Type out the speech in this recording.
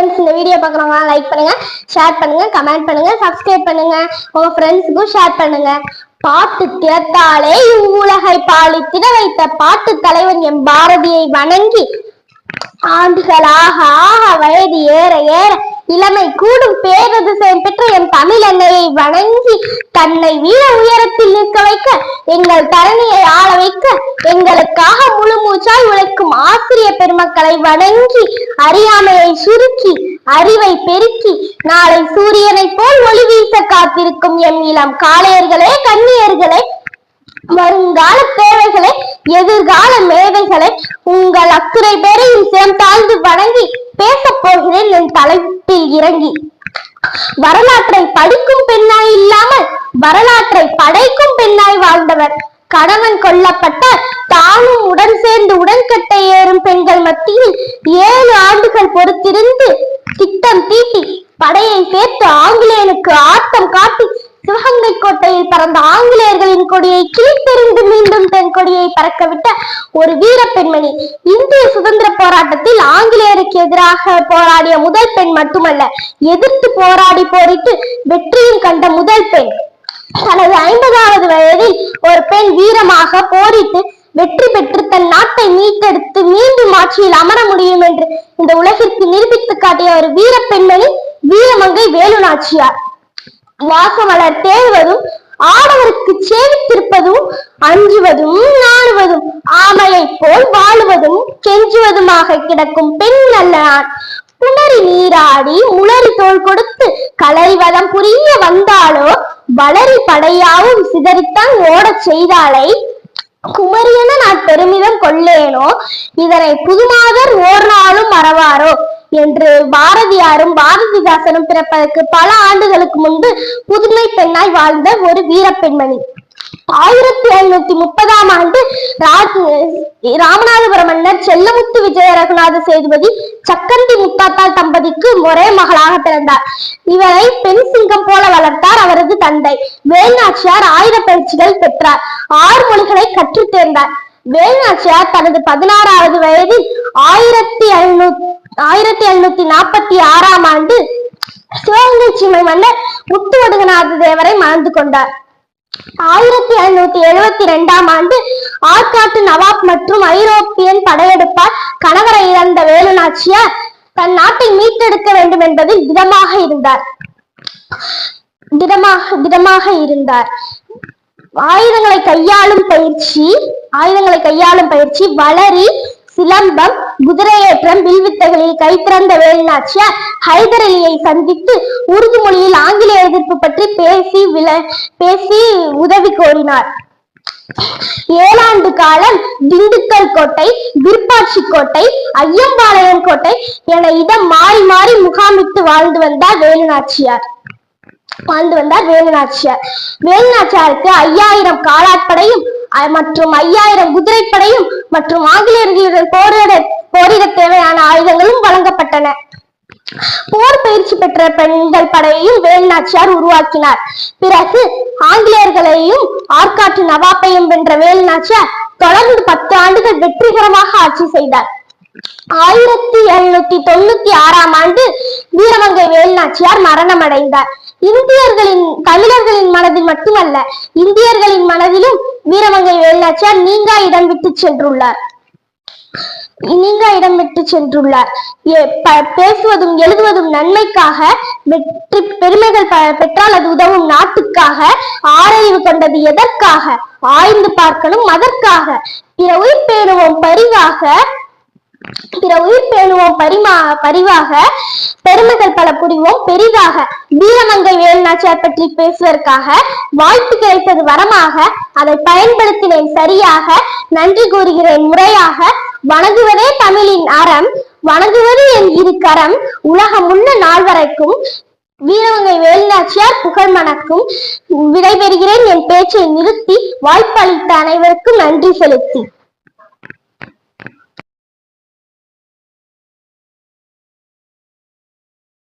Friends இந்த video பார்க்குறவங்க like பண்ணுங்க ஷேர் பண்ணுங்க கமெண்ட் பண்ணுங்க சப்ஸ்கிரைப் பண்ணுங்க. உங்க ஃப்ரெண்ட்ஸுக்கும் ஷேர் பண்ணுங்க. பாட்டு கேட்டாலே இவ்வுலகை பாலித்திட வைத்த பாட்டு தலைவன் என் பாரதியை வணங்கி ஆண்டுகளாக ஆக வயது ஏற ஏற இளமை கூடும் பேரதிசயம் பெற்ற என் தமிழ் அன்னையை வணங்கி தன்னை வீர உயரத்தில் நிற்க வைக்க எங்கள் தரணியை ஆள வைக்க எங்களுக்காக முழு மூச்சாய் உழைக்கும் ஆசிரிய பெருமக்களை வணங்கி அறியாமையை சுருக்கி அறிவை பெருக்கி நாளை சூரியனைப் போல் ஒளி வீச காத்திருக்கும் என் இளம் காளையர்களே கண்ணியர்களே வருங்கால தேவைகளை எதிர்கால மேதைகளை உங்கள் அத்துறை பேரையும் சேர்ந்தாழ்ந்து வணங்கி பேசப் போகிறேன் என் தலைப்பில் இறங்கி. வரலாற்றை படிக்கும் பெண்ணாய் இல்லாமல் வரலாற்றை படைக்கும் பெண்ணாய் வாழ்ந்தவர் கணவன் கொல்லப்பட்ட தானும் உடன் சேர்ந்து உடன்கட்டை ஏறும் பெண்கள் மத்தியில் ஏழு ஆண்டுகள் பொறுத்திருந்து திட்டம் தீட்டி படையை சேர்த்து ஆங்கிலேயனுக்கு ஆட்டம் காட்டி சிவகங்கை கோட்டையில் பறந்த ஆங்கிலேயர்களின் கொடியை கீழ்த்தெறிந்து மீண்டும் தன் கொடியை பறக்கவிட்ட ஒரு வீர பெண்மணி. இந்திய சுதந்திர போராட்டத்தில் ஆங்கிலேயருக்கு எதிராக போராடிய முதல் பெண் மட்டுமல்ல எதிர்த்து போராடி போரிட்டு வெற்றியும் கண்ட முதல் பெண். தனது ஐம்பதாவது வயதில் ஒரு பெண் வீரமாக போரிட்டு வெற்றி பெற்று தன் நாட்டை மீட்டெடுத்து மீண்டும் ஆட்சியில் அமர முடியும் என்று இந்த உலகிற்கு நிரூபித்து காட்டிய ஒரு வீர பெண்மணி வீரமங்கை வேலு நாச்சியார் வாசமலர் தேடுவதும் ஆடவருக்கு சேவித்திருப்பதும் அஞ்சுவதும் நாடுவதும் ஆமையைப் போல் வாழுவதும் கெஞ்சுவதுமாக கிடக்கும் பெண் நல்ல ஆண். புணரி நீராடி முளரி தோள் கொடுத்து கலைவதம் வதம் புரிய வந்தாலோ வளரி படையாவும் சிதறித்தான் ஓடச் செய்தாளை. குமரியன நான் பெருமிதம் கொள்ளேனோ? இதனை புதுமாதர் ஓர் நாளும் மறவாரோ? என்று பாரதியாரும் பாரதிதாசனும் பிறப்பதற்கு பல ஆண்டுகளுக்கு முன்பு புதுமை பெண்ணாய் வாழ்ந்த ஒரு வீர பெண்மணி. ஆயிரத்தி ஐநூத்தி முப்பதாம் ஆண்டு ராஜ் ராமநாதபுரம் மன்னர் செல்லமுத்து விஜய ரகுநாத சேதுபதி சக்கந்தி முத்தாத்தாள் தம்பதிக்கு ஒரே மகளாக பிறந்தார். இவரை பெண் சிங்கம் போல வளர்த்தார் அவரது தந்தை. வேல்நாச்சியார் ஆயுத பயிற்சிகள் பெற்றார். ஆறு மொழிகளை கற்றுத் தேர்ந்தார். வேல்நாச்சியார் தனது பதினாறாவது வயதில் ஆயிரத்தி ஐநூத்தி ஆயிரத்தி எழுநூத்தி நாற்பத்தி ஆறாம் ஆண்டு சிவகங்கை சீமை மன்னர் முத்துவடுகநாத தேவரை மணந்து கொண்டார். ஆயிரத்தி ஐநூத்தி எழுபத்தி ரெண்டாம் ஆண்டு ஆற்காட்டு நவாப் மற்றும் ஐரோப்பியன் படையெடுப்பால் கணவரை இழந்த வேலு நாச்சியார் தன் நாட்டை மீட்டெடுக்க வேண்டும் என்பதில் திடமாக இருந்தார். திடமாக திடமாக இருந்தார். ஆயுதங்களை கையாளும் பயிற்சி ஆயுதங்களை கையாளும் பயிற்சி வளரி சிலம்பம் குதிரையேற்றம் வில்வித்தைகளில் கைத்திறந்த வேலுநாச்சியார் ஹைதர் அலியை சந்தித்து உருது மொழியில் ஆங்கில எதிர்ப்பு பற்றி பேசி வில பேசி உதவி கோரினார். ஏழாண்டு காலம் திண்டுக்கல் கோட்டை விருப்பாட்சி கோட்டை ஐயம்பாளையம் கோட்டை என இடம் மாறி மாறி முகாமிட்டு வாழ்ந்து வந்தார் வேலுநாச்சியார். வாழ்ந்து வந்தார் வேலுநாச்சியார். வேலுநாச்சியாருக்கு ஐயாயிரம் காலாட்படையும் மற்றும் ஐயாயிரம் குதிரைப்படையும் மற்றும் ஆங்கிலேயர்களுடன் போரிட ஆயுதங்களும் போர் பயிற்சி பெற்ற பெண்கள் படையையும் வேலுநாச்சியார் உருவாக்கினார். பிறகு ஆங்கிலேயர்களையும் ஆற்காட்டு நவாப்பையும் வென்ற வேலுநாச்சியார் தொடர்ந்து பத்து ஆண்டுகள் வெற்றிகரமாக ஆட்சி செய்தார். ஆயிரத்தி எழுநூத்தி தொண்ணூத்தி ஆறாம் ஆண்டு வீரமங்கை வேலுநாச்சியார் மரணம் அடைந்தார் இந்தியர்களின் தமிழர்களின் மனதில் மட்டுமல்ல இந்தியர்களின் மனதிலும் வீரமங்கை வேலுநாச்சியார் நீங்கா இடம் விட்டு சென்றுள்ளார். நீங்க இடம் விட்டு சென்றுள்ளார் ப- பேசுவதும் எழுதுவதும் நன்மைக்காக வெற்றி பெருமைகள் ப- பெற்றால் அது உதவும் நாட்டுக்காக ஆராய்வு கொண்டது எதற்காக? ஆய்ந்து பார்க்கணும் அதற்காக. பிற உயிர் பேணுவோம் பரிவாக பிற உயிர் பேணுவோம் பரிமா பரிவாக பெருமைகள் பல புரிவோம் பெரிதாக. வீரமங்கை வேலுநாச்சியார் பற்றி பேசுவதற்காக வாய்ப்பு கிடைத்தது வரமாக. அதை பயன்படுத்தினேன் சரியாக. நன்றி கூறுகிறேன் முறையாக. வணங்குவதே தமிழின் அறம் வணங்குவது என் இரு கரம். உலகமுள்ள நாள் வரைக்கும் வீரவங்கை வேலுநாச்சியார் புகழ் மணக்கும். விடைபெறுகிறேன். என் பேச்சை நிறுத்தி வாய்ப்பளித்த அனைவருக்கும் நன்றி செலுத்தி.